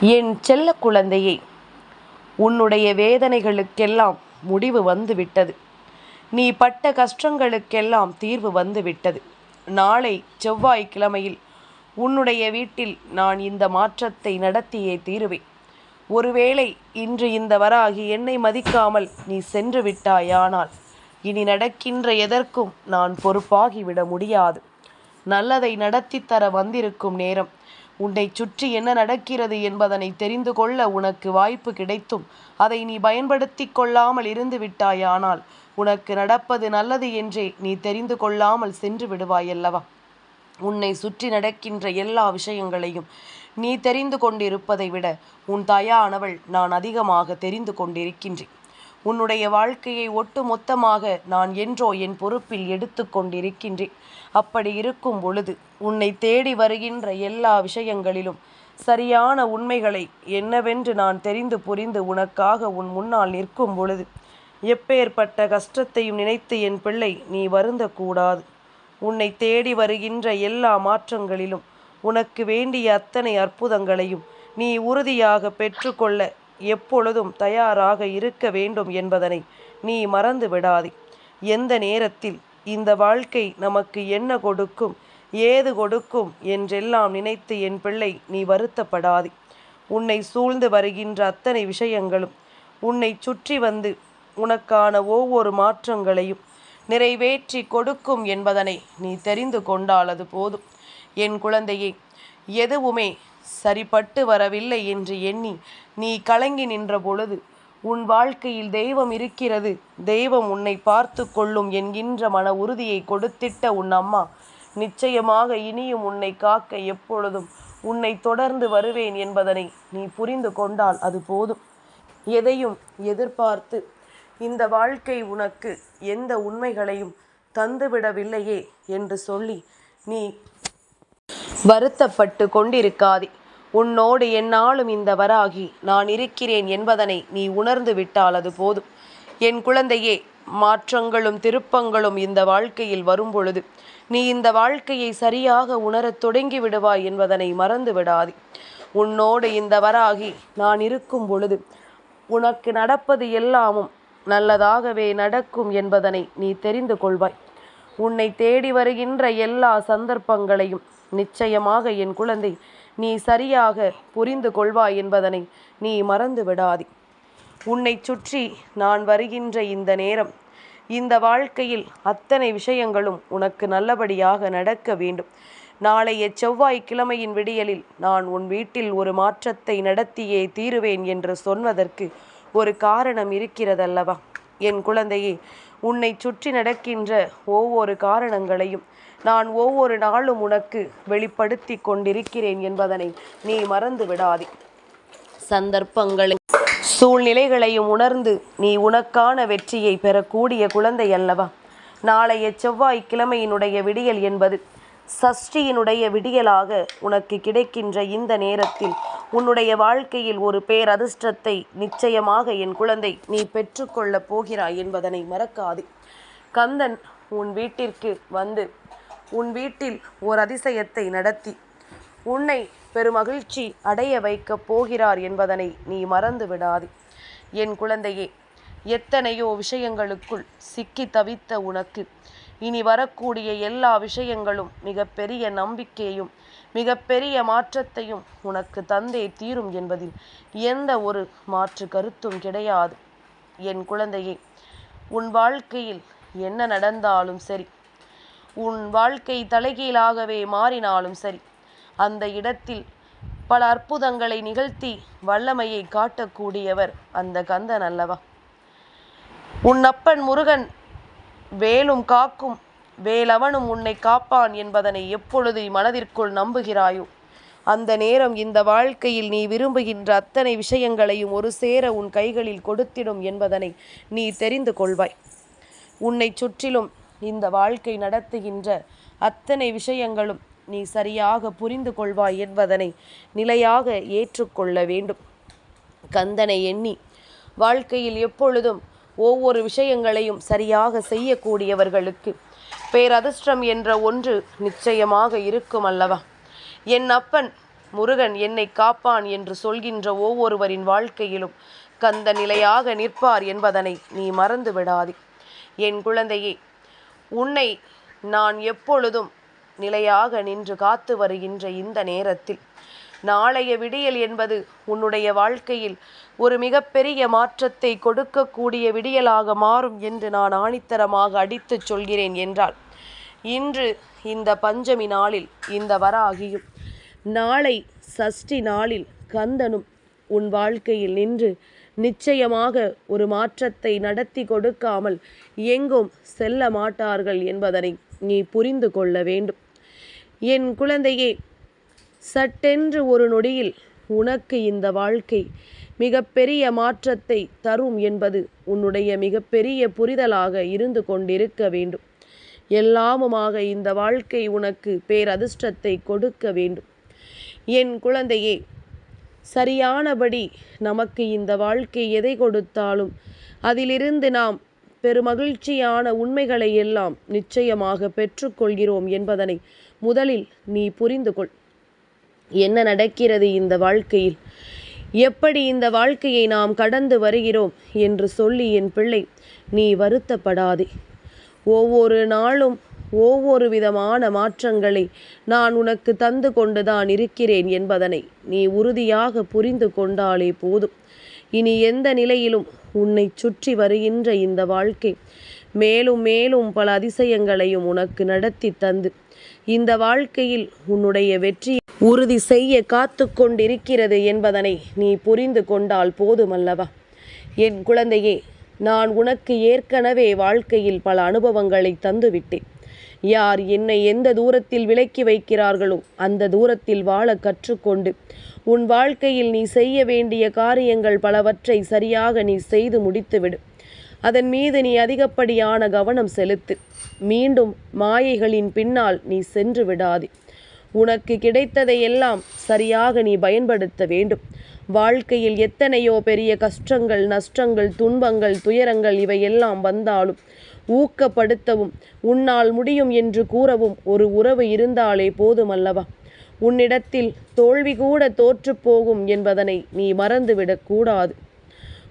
என் செல்ல குழந்தையே உன்னுடைய வேதனைகளுக்கெல்லாம் முடிவு வந்துவிட்டது. நீ பட்ட கஷ்டங்களுக்கெல்லாம் தீர்வு வந்துவிட்டது. நாளை செவ்வாய்க்கிழமையில் உன்னுடைய வீட்டில் நான் இந்த மாற்றத்தை நடத்தியே தீருவேன். ஒருவேளை இன்று இந்த வராகி என்னை மதிக்காமல் நீ சென்று விட்டாயானால் இனி நடக்கின்ற எதற்கும் நான் பொறுப்பாகிவிட முடியாது. நல்லதை நடத்தித் தர வந்திருக்கும் நேரம் உன்னை சுற்றி என்ன நடக்கிறது என்பதனை தெரிந்து கொள்ள உனக்கு வாய்ப்பு கிடைத்தும் அதை நீ பயன்படுத்தி கொள்ளாமல் இருந்து விட்டாயானால் உனக்கு நடப்பது நல்லது என்றே நீ தெரிந்து கொள்ளாமல் சென்று விடுவாயல்லவா? உன்னை சுற்றி நடக்கின்ற எல்லா விஷயங்களையும் நீ தெரிந்து கொண்டிருப்பதை விட உன் தாயானவள் நான் அதிகமாக தெரிந்து கொண்டிருக்கின்றேன். உன்னுடைய வாழ்க்கையை ஒட்டு மொத்தமாக நான் என்றோ என் பொறுப்பில் எடுத்து கொண்டிருக்கின்றேன். அப்படி இருக்கும் பொழுது உன்னை தேடி வருகின்ற எல்லா விஷயங்களிலும் சரியான உண்மைகளை என்னவென்று நான் தெரிந்து புரிந்து உனக்காக உன் முன்னால் நிற்கும் பொழுது எப்பேற்பட்ட கஷ்டத்தையும் நினைத்து என் பிள்ளை நீ வருந்தக்கூடாது. உன்னை தேடி வருகின்ற எல்லா மாற்றங்களிலும் உனக்கு வேண்டிய அத்தனை அற்புதங்களையும் நீ உறுதியாக பெற்றுக்கொள்ள எப்பொழுதும் தயாராக இருக்க வேண்டும் என்பதனை நீ மறந்து விடாதே. எந்த நேரத்தில் இந்த வாழ்க்கை நமக்கு என்ன கொடுக்கும் ஏது கொடுக்கும் என்றெல்லாம் நினைத்து என் பிள்ளை நீ வருத்தப்படாதே. உன்னை சூழ்ந்து வருகின்ற அத்தனை விஷயங்களும் உன்னை சுற்றி வந்து உனக்கான ஒவ்வொரு மாற்றங்களையும் நிறைவேற்றி கொடுக்கும் என்பதனை நீ தெரிந்து கொண்டால் அது போதும். என் குழந்தையே எதுவுமே சரிப்பட்டு வரவில்லை என்று எண்ணி நீ கலங்கி நின்ற பொழுது உன் வாழ்க்கையில் தெய்வம் இருக்கிறது. தெய்வம் உன்னை பார்த்து கொள்ளும் என்கின்ற மன உறுதியை கொடுத்திட்ட உன் அம்மா நிச்சயமாக இனியும் உன்னை காக்க எப்பொழுதும் உன்னை தொடர்ந்து வருவேன் என்பதனை நீ புரிந்து கொண்டால் அது போதும். எதையும் எதிர்பார்த்து இந்த வாழ்க்கை உனக்கு எந்த உண்மைகளையும் தந்துவிடவில்லையே என்று சொல்லி நீ வருத்தப்பட்டு கொண்டிருக்காதே. உன்னோடு என்னாலும் இந்த வராகி நான் இருக்கிறேன் என்பதனை நீ உணர்ந்து விட்டால் அது போதும். என் குழந்தையே மாற்றங்களும் திருப்பங்களும் இந்த வாழ்க்கையில் வரும்பொழுது நீ இந்த வாழ்க்கையை சரியாக உணரத் தொடங்கி விடுவாய் என்பதனை மறந்து விடாதே. உன்னோடு இந்த வராகி நான் இருக்கும் பொழுது உனக்கு நடப்பது எல்லாமும் நல்லதாகவே நடக்கும் என்பதனை நீ தெரிந்து கொள்வாய். உன்னை தேடி வருகின்ற எல்லா சந்தர்ப்பங்களையும் நிச்சயமாக என் குழந்தை நீ சரியாக புரிந்து கொள்வாய் என்பதனை நீ மறந்து விடாதே. உன்னை சுற்றி நான் வருகின்ற இந்த நேரம் இந்த வாழ்க்கையில் அத்தனை விஷயங்களும் உனக்கு நல்லபடியாக நடக்க வேண்டும். நாளைய செவ்வாய் கிழமையின் விடியலில் நான் உன் வீட்டில் ஒரு மாற்றத்தை நடத்தியே தீருவேன் என்று சொன்னதற்கு ஒரு காரணம் இருக்கிறதல்லவா? என் குழந்தையே உன்னை சுற்றி நடக்கின்ற ஒவ்வொரு காரணங்களையும் நான் ஒவ்வொரு நாளும் உனக்கு வெளிப்படுத்தி கொண்டிருக்கிறேன் என்பதனை நீ மறந்து விடாதே. சந்தர்ப்பங்களை சூழ்நிலைகளையும் உணர்ந்து நீ உனக்கான வெற்றியை பெறக்கூடிய குழந்தை அல்லவா? நாளைய செவ்வாய் கிழமையினுடைய விடியல் என்பது சஷ்டியினுடைய விடியலாக உனக்கு கிடைக்கின்ற இந்த நேரத்தில் உன்னுடைய வாழ்க்கையில் ஒரு பேரதிர்ஷ்டத்தை நிச்சயமாக என் குழந்தை நீ பெற்றுக்கொள்ளப் போகிறாய் என்பதனை மறக்காதே. கந்தன் உன் வீட்டிற்கு வந்து உன் வீட்டில் ஓர் அதிசயத்தை நடத்தி. உன்னை பெருமகிழ்ச்சி அடைய வைக்கப் போகிறார் என்பதனை நீ மறந்து விடாது. என் குழந்தையே எத்தனையோ விஷயங்களுக்குள் சிக்கி தவித்த உனக்கு இனி வரக்கூடிய எல்லா விஷயங்களும் மிகப்பெரிய நம்பிக்கையும் மிகப்பெரிய மாற்றத்தையும் உனக்கு தந்தே தீரும் என்பதில் எந்த ஒரு மாற்று கருத்தும் கிடையாது. என் குழந்தையே உன் வாழ்க்கையில் என்ன நடந்தாலும் சரி உன் வாழ்க்கை தலைகீழாகவே மாறினாலும் சரி. அந்த இடத்தில் பல அற்புதங்களை நிகழ்த்தி வல்லமையை காட்டக்கூடியவர் அந்த கந்தன் அல்லவா? உன் அப்பன் முருகன் வேலும் காக்கும் வேலவனும் உன்னை காப்பான் என்பதனை எப்பொழுது மனதிற்குள் நம்புகிறாயோ அந்த நேரம் இந்த வாழ்க்கையில் நீ விரும்புகின்ற அத்தனை விஷயங்களையும் ஒரு சேர உன் கைகளில் கொடுத்திடும் என்பதனை நீ தெரிந்து கொள்வாய். உன்னை சுற்றிலும் இந்த வாழ்க்கை நடத்துகின்ற அத்தனை விஷயங்களும் நீ சரியாக புரிந்து கொள்வாய் என்பதனை நிலையாக ஏற்றுக்கொள்ள வேண்டும். கந்தனை எண்ணி வாழ்க்கையில் எப்பொழுதும் ஒவ்வொரு விஷயங்களையும் சரியாக செய்யக்கூடியவர்களுக்கு பேரதிர்ஷ்டம் என்ற ஒன்று நிச்சயமாக இருக்கும் அல்லவா? என் அப்பன் முருகன் என்னை காப்பான் என்று சொல்கின்ற ஒவ்வொருவரின் வாழ்க்கையிலும் கந்த நிலையாக நிற்பார் என்பதனை நீ மறந்து விடாதே என் குழந்தையே உன்னை நான் எப்பொழுதும் நிலையாக நின்று காத்து வருகின்ற இந்த நேரத்தில். நாளைய விடியல் என்பது உன்னுடைய வாழ்க்கையில் ஒரு மிகப்பெரிய மாற்றத்தை கொடுக்கக்கூடிய விடியலாக மாறும் என்று நான் ஆணித்தரமாக அடித்துச் சொல்கிறேன் என்றால் இன்று இந்த பஞ்சமி நாளில் இந்த வராகியும் நாளை சஷ்டி நாளில் கந்தனும் உன் வாழ்க்கையில் நின்று நிச்சயமாக ஒரு மாற்றத்தை நடத்தி கொடுக்காமல் எங்கும் செல்ல மாட்டார்கள் என்பதனை நீ புரிந்து கொள்ள வேண்டும். என் குழந்தையே சட்டென்று ஒரு நொடியில் உனக்கு இந்த வாழ்க்கை மிகப்பெரிய மாற்றத்தை தரும் என்பது உன்னுடைய மிகப்பெரிய புரிதலாக இருந்து கொண்டிருக்க வேண்டும். எல்லாமுமாக இந்த வாழ்க்கை உனக்கு பேரதிர்ஷ்டத்தை கொடுக்க வேண்டும். என் குழந்தையே சரியானபடி நமக்கு இந்த வாழ்க்கை எதை கொடுத்தாலும் அதிலிருந்து நாம் பெருமகிழ்ச்சியான உண்மைகளை எல்லாம் நிச்சயமாக பெற்றுக்கொள்கிறோம் என்பதனை முதலில் நீ புரிந்து கொள். என்ன நடக்கிறது இந்த வாழ்க்கையில்? எப்படி இந்த வாழ்க்கையை நாம் கடந்து வருகிறோம் என்று சொல்லி என் பிள்ளை நீ வருத்தப்படாதே. ஒவ்வொரு நாளும் ஒவ்வொரு விதமான மாற்றங்களை நான் உனக்கு தந்து கொண்டுதான் இருக்கிறேன் என்பதனை நீ உறுதியாக புரிந்து கொண்டாலே போதும். இனி எந்த நிலையிலும் உன்னை சுற்றி வருகின்ற இந்த வாழ்க்கை மேலும் மேலும் பல அதிசயங்களையும் உனக்கு நடத்தி தந்து. இந்த வாழ்க்கையில் உன்னுடைய வெற்றி உறுதி செய்ய காத்து கொண்டிருக்கிறது என்பதனை நீ புரிந்து கொண்டால் போதுமல்லவா. என் குழந்தையே நான் உனக்கு ஏற்கனவே வாழ்க்கையில் பல அனுபவங்களை தந்துவிட்டேன். யார் என்னை எந்த தூரத்தில் விலக்கி வைக்கிறார்களோ அந்த தூரத்தில் வாழ கற்றுக்கொண்டு உன் வாழ்க்கையில் நீ செய்ய வேண்டிய காரியங்கள் பலவற்றை சரியாக நீ செய்து முடித்துவிடு. அதன் மீது நீ அதிகப்படியான கவனம் செலுத்து. மீண்டும் மாயைகளின் பின்னால் நீ சென்று விடாது. உனக்கு கிடைத்ததை எல்லாம் சரியாக நீ பயன்படுத்த வேண்டும். வாழ்க்கையில் எத்தனையோ பெரிய கஷ்டங்கள் நஷ்டங்கள் துன்பங்கள் துயரங்கள் இவையெல்லாம் வந்தாலும் ஊக்கப்படுத்தவும் உன்னால் முடியும் என்று கூறவும் ஒரு உறவு இருந்தாலே போதுமல்லவா உன்னிடத்தில் தோல்வி கூட தோற்றுப்போகும் என்பதனை நீ மறந்துவிடக்கூடாது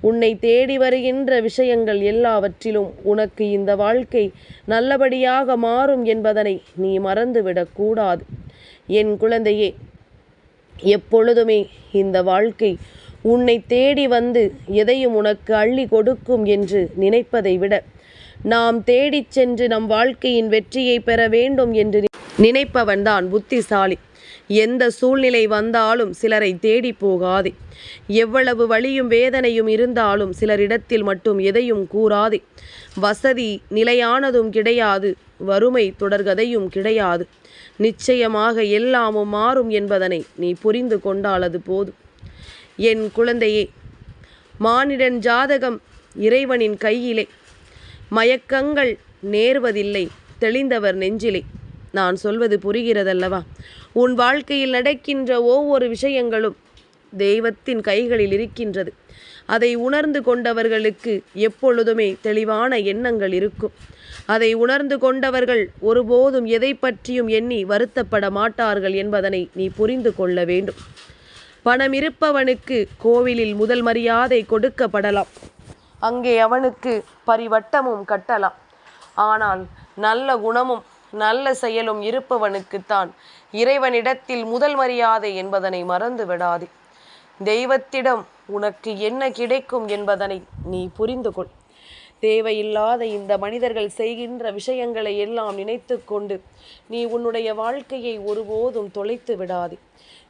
உன்னை தேடி வருகின்ற விஷயங்கள் எல்லாவற்றிலும் உனக்கு இந்த வாழ்க்கை நல்லபடியாக மாறும் என்பதனை நீ மறந்துவிடக்கூடாது என் குழந்தையே எப்பொழுதுமே இந்த வாழ்க்கை உன்னை தேடி வந்து எதையும் உனக்கு அள்ளி கொடுக்கும் என்று நினைப்பதை விட நாம் தேடிச் சென்று நம் வாழ்க்கையின் வெற்றியை பெற வேண்டும் என்று நினைப்பவன்தான் புத்திசாலி. எந்த சூழ்நிலை வந்தாலும் சிலரை தேடி போகாதே. எவ்வளவு வழியும் வேதனையும் இருந்தாலும் சிலரிடத்தில் மட்டும் எதையும் கூறாதே. வசதி நிலையானதும் கிடையாது வறுமை தொடர்கதையும் கிடையாது. நிச்சயமாக எல்லாமும் மாறும் என்பதனை நீ புரிந்து கொண்டாலது போதும். என் குழந்தையே மானிடன் ஜாதகம் இறைவனின் கையிலே. மயக்கங்கள் நேர்வதில்லை. தெளிந்தவர் நெஞ்சிலே. நான் சொல்வது புரிகிறதல்லவா? உன் வாழ்க்கையில் நடக்கின்ற ஒவ்வொரு விஷயங்களும் தெய்வத்தின் கைகளில் இருக்கின்றது. அதை உணர்ந்து கொண்டவர்களுக்கு எப்பொழுதுமே தெளிவான எண்ணங்கள் இருக்கும். அதை உணர்ந்து கொண்டவர்கள் ஒருபோதும் எதை பற்றியும் எண்ணி வருத்தப்பட மாட்டார்கள் என்பதனை நீ புரிந்து கொள்ள வேண்டும். பணம் இருப்பவனுக்கு கோவிலில் முதல் மரியாதை கொடுக்கப்படலாம். அங்கே அவனுக்கு பரிவட்டமும் கட்டலாம். ஆனால் நல்ல குணமும் நல்ல செயலும் இருப்பவனுக்குத்தான் இறைவனிடத்தில் முதல் மரியாதை என்பதனை மறந்து விடாதே. தெய்வத்திடம் உனக்கு என்ன கிடைக்கும் என்பதனை நீ புரிந்து கொள். தேவையில்லாத இந்த மனிதர்கள் செய்கின்ற விஷயங்களை எல்லாம் நினைத்து கொண்டு நீ உன்னுடைய வாழ்க்கையை ஒருபோதும் தொலைத்து விடாதே.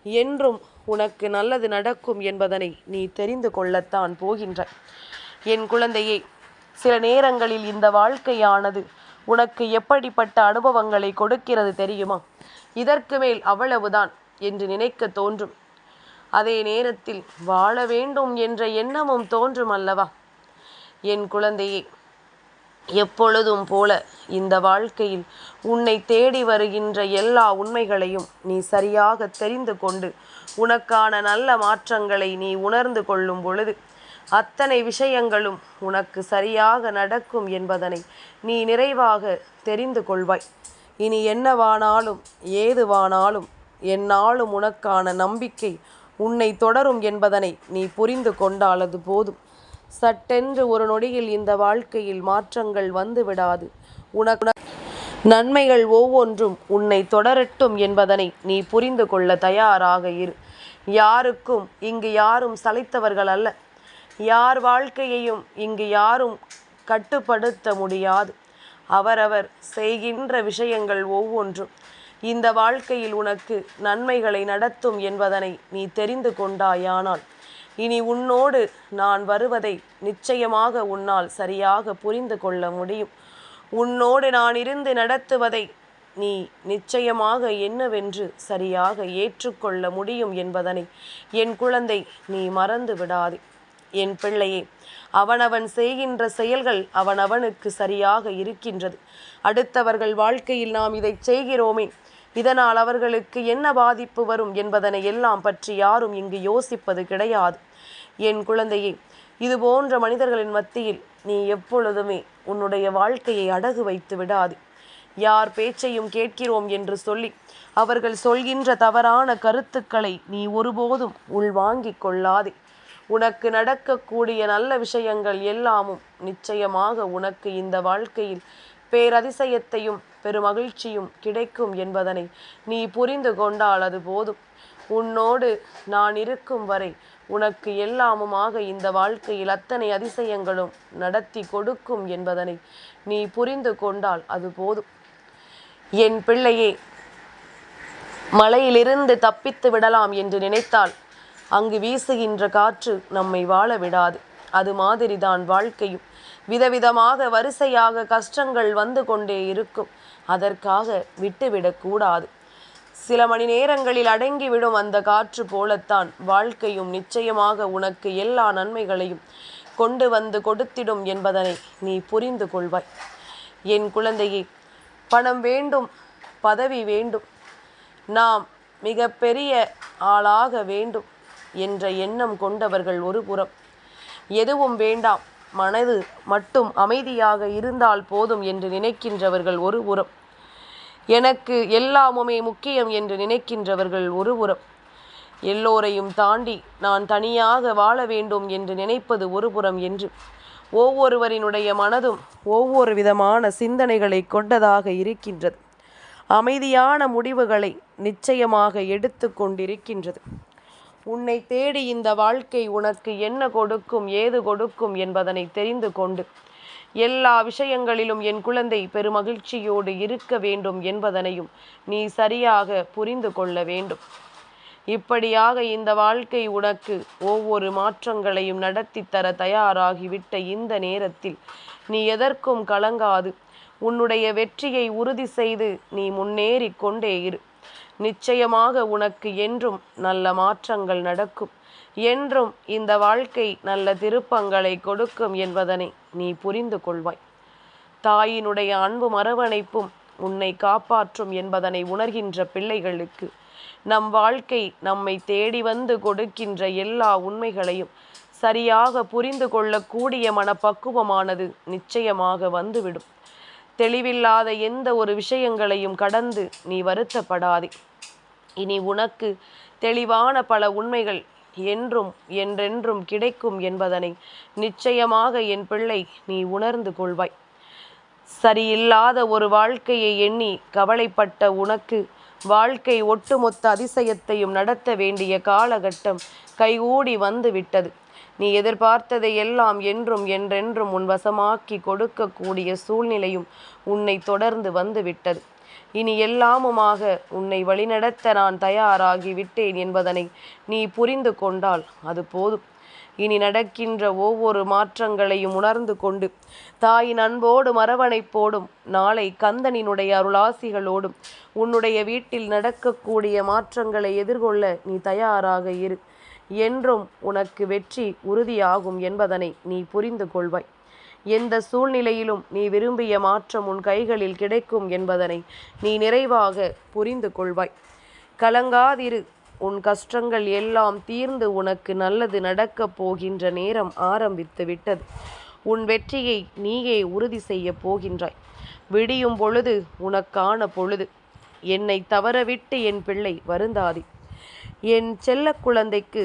என்றும் உனக்கு நல்லது நடக்கும் என்பதனை நீ தெரிந்து கொள்ளத்தான் போகின்ற. என் குழந்தையே சில நேரங்களில் இந்த வாழ்க்கையானது உனக்கு எப்படிப்பட்ட அனுபவங்களை கொடுக்கிறது தெரியுமா? இதற்கு மேல் அவ்வளவுதான் என்று நினைக்க தோன்றும். அதே நேரத்தில் வாழ வேண்டும் என்ற எண்ணமும் தோன்றும் அல்லவா? என் குழந்தையே எப்பொழுதும் போல இந்த வாழ்க்கையில் உன்னை தேடி வருகின்ற எல்லா உண்மைகளையும் நீ சரியாக தெரிந்து கொண்டு உனக்கான நல்ல மாற்றங்களை நீ உணர்ந்து கொள்ளும் பொழுது அத்தனை விஷயங்களும் உனக்கு சரியாக நடக்கும் என்பதனை நீ நிறைவாக தெரிந்து கொள்வாய். இனி என்னவானாலும் ஏதுவானாலும் என்னாலும் உனக்கான நம்பிக்கை உன்னை தொடரும் என்பதனை நீ புரிந்து கொண்டாலது போதும். சட்டென்று ஒரு நொடியில் இந்த வாழ்க்கையில் மாற்றங்கள் வந்து விடாது உனக்கு நன்மைகள் ஒவ்வொன்றும் உன்னை தொடரட்டும் என்பதனை நீ புரிந்து கொள்ள தயாராக இரு. யாருக்கும் இங்கு யாரும் சளைத்தவர்கள் அல்ல. யார் வாழ்க்கையையும் இங்கு யாரும் கட்டுப்படுத்த முடியாது. அவரவர் செய்கின்ற விஷயங்கள் ஒவ்வொன்றும் இந்த வாழ்க்கையில் உனக்கு நன்மைகளை நடத்தும் என்பதனை நீ தெரிந்து கொண்டாயானால் இனி உன்னோடு நான் வருவதை நிச்சயமாக உன்னால் சரியாக புரிந்து கொள்ள முடியும். உன்னோடு நான் இருந்து நடத்துவதை நீ நிச்சயமாக என்னவென்று சரியாக ஏற்றுக்கொள்ள முடியும் என்பதனை என் குழந்தை நீ மறந்து விடாதே. என் பிள்ளையே அவனவன் செய்கின்ற செயல்கள் அவனவனுக்கு சரியாக இருக்கின்றது. அடுத்தவர்கள் வாழ்க்கையில் நாம் இதை செய்கிறோமே. இதனால் அவர்களுக்கு என்ன பாதிப்பு வரும் என்பதனை எல்லாம் பற்றி யாரும் இங்கு யோசிப்பது கிடையாது. என் குழந்தையே இது போன்ற மனிதர்களின் மத்தியில் நீ எப்பொழுதுமே உன்னுடைய வாழ்க்கையை அடகு வைத்து விடாது. யார் பேச்சையும் கேட்கிறோம் என்று சொல்லி அவர்கள் சொல்கின்ற தவறான கருத்துக்களை நீ ஒருபோதும் உள்வாங்கிக் கொள்ளாதே. உனக்கு நடக்கக்கூடிய நல்ல விஷயங்கள் எல்லாமும் நிச்சயமாக உனக்கு இந்த வாழ்க்கையில் பேரதிசயத்தையும் பெருமகிழ்ச்சியும் கிடைக்கும் என்பதனை நீ புரிந்து கொண்டால் அது போதும். உன்னோடு நான் இருக்கும் வரை உனக்கு எல்லாமுமாக இந்த வாழ்க்கையில் அத்தனை அதிசயங்களும் நடத்தி கொடுக்கும் என்பதனை நீ புரிந்து கொண்டால் அது போதும். என் பிள்ளையே மலையிலிருந்து தப்பித்து விடலாம் என்று நினைத்தால் அங்கு வீசுகின்ற காற்று நம்மை வாழ விடாது. அது மாதிரிதான் வாழ்க்கையும். விதவிதமாக வரிசையாக கஷ்டங்கள் வந்து கொண்டே இருக்கும். அதற்காக விட்டுவிடக்கூடாது சில மணி நேரங்களில் அடங்கிவிடும் அந்த காற்று போலத்தான் வாழ்க்கையும் நிச்சயமாக உனக்கு எல்லா நன்மைகளையும் கொண்டு வந்து கொடுத்திடும் என்பதனை நீ புரிந்து கொள்வாய். என் குழந்தையே பணம் வேண்டும் பதவி வேண்டும். நாம் மிக பெரிய ஆளாக வேண்டும். என்ற எண்ணம் கொண்டவர்கள் ஒரு புறம். எதுவும் வேண்டாம் மனது மட்டும் அமைதியாக இருந்தால் போதும் என்று நினைக்கின்றவர்கள் ஒரு புறம். எனக்கு எல்லாமுமே முக்கியம் என்று நினைக்கின்றவர்கள் ஒரு புறம். எல்லோரையும் தாண்டி நான் தனியாக வாழ வேண்டும் என்று நினைப்பது ஒரு புறம் என்று. ஒவ்வொருவரினுடைய மனதும் ஒவ்வொரு விதமான சிந்தனைகளை கொண்டதாக இருக்கின்றது. அமைதியான முடிவுகளை நிச்சயமாக எடுத்து கொண்டிருக்கின்றது. உன்னை தேடி இந்த வாழ்க்கை உனக்கு என்ன கொடுக்கும் ஏது கொடுக்கும் என்பதனை தெரிந்து கொண்டு எல்லா விஷயங்களிலும் என் குழந்தை பெருமகிழ்ச்சியோடு இருக்க வேண்டும் என்பதனையும் நீ சரியாக புரிந்து கொள்ள வேண்டும். இப்படியாக இந்த வாழ்க்கை உனக்கு ஒவ்வொரு மாற்றங்களையும் நடத்தி தர தயாராகிவிட்ட இந்த நேரத்தில் நீ எதற்கும் கலங்காது. உன்னுடைய வெற்றியை உறுதி செய்து நீ முன்னேறி கொண்டே இரு. நிச்சயமாக உனக்கு என்றும் நல்ல மாற்றங்கள் நடக்கும். என்றும் இந்த வாழ்க்கை நல்ல திருப்பங்களை கொடுக்கும் என்பதனை நீ புரிந்து கொள்வாய். தாயினுடைய அன்பு மரவணைப்பும் உன்னை காப்பாற்றும் என்பதனை உணர்கின்ற பிள்ளைகளுக்கு நம் வாழ்க்கை நம்மை தேடி வந்து கொடுக்கின்ற எல்லா உண்மைகளையும் சரியாக புரிந்து கொள்ளக்கூடிய மனப்பக்குவமானது நிச்சயமாக வந்துவிடும். தெளிவில்லாத எந்த ஒரு விஷயங்களையும் கடந்து நீ வருத்தப்படாதே. இனி உனக்கு தெளிவான பல உண்மைகள் என்றும் என்றென்றும் கிடைக்கும் என்பதனை நிச்சயமாக என் பிள்ளை நீ உணர்ந்து கொள்வாய். சரியில்லாத ஒரு வாழ்க்கையை எண்ணி கவலைப்பட்ட உனக்கு வாழ்க்கை ஒட்டுமொத்த அதிசயத்தையும் நடத்த வேண்டிய காலகட்டம் கைகூடி வந்து விட்டது நீ எதிர்பார்த்ததை எல்லாம் என்றும் என்றென்றும் உன் வசமாக்கி கொடுக்கக்கூடிய சூழ்நிலையும் உன்னை தொடர்ந்து வந்து விட்டது இனி எல்லாமுமாக உன்னை வழிநடத்த நான் தயாராகி விட்டேன் என்பதனை நீ புரிந்து கொண்டால் அது போதும். இனி நடக்கின்ற ஒவ்வொரு மாற்றங்களையும் உணர்ந்து கொண்டு தாயின் அன்போடு மரவணைப்போடும் நாளை கந்தனினுடைய அருளாசிகளோடும் உன்னுடைய வீட்டில் நடக்கக்கூடிய மாற்றங்களை எதிர்கொள்ள நீ தயாராக இரு. என்றும் உனக்கு வெற்றி உறுதியாகும் என்பதனை நீ புரிந்து கொள்வாய். எந்த சூழ்நிலையிலும் நீ விரும்பிய மாற்றம் உன் கைகளில் கிடைக்கும் என்பதனை நீ நிறைவாக புரிந்து கொள்வாய். கலங்காதிரு. உன் கஷ்டங்கள் எல்லாம் தீர்ந்து உனக்கு நல்லது நடக்கப் போகின்ற நேரம் ஆரம்பித்து விட்டது. உன் வெற்றியை நீயே உறுதி செய்ய போகின்றாய். விடியும் பொழுது உனக்கான பொழுது. என்னை தவறவிட்டு என் பிள்ளை வருந்தாதே. என் செல்ல குழந்தைக்கு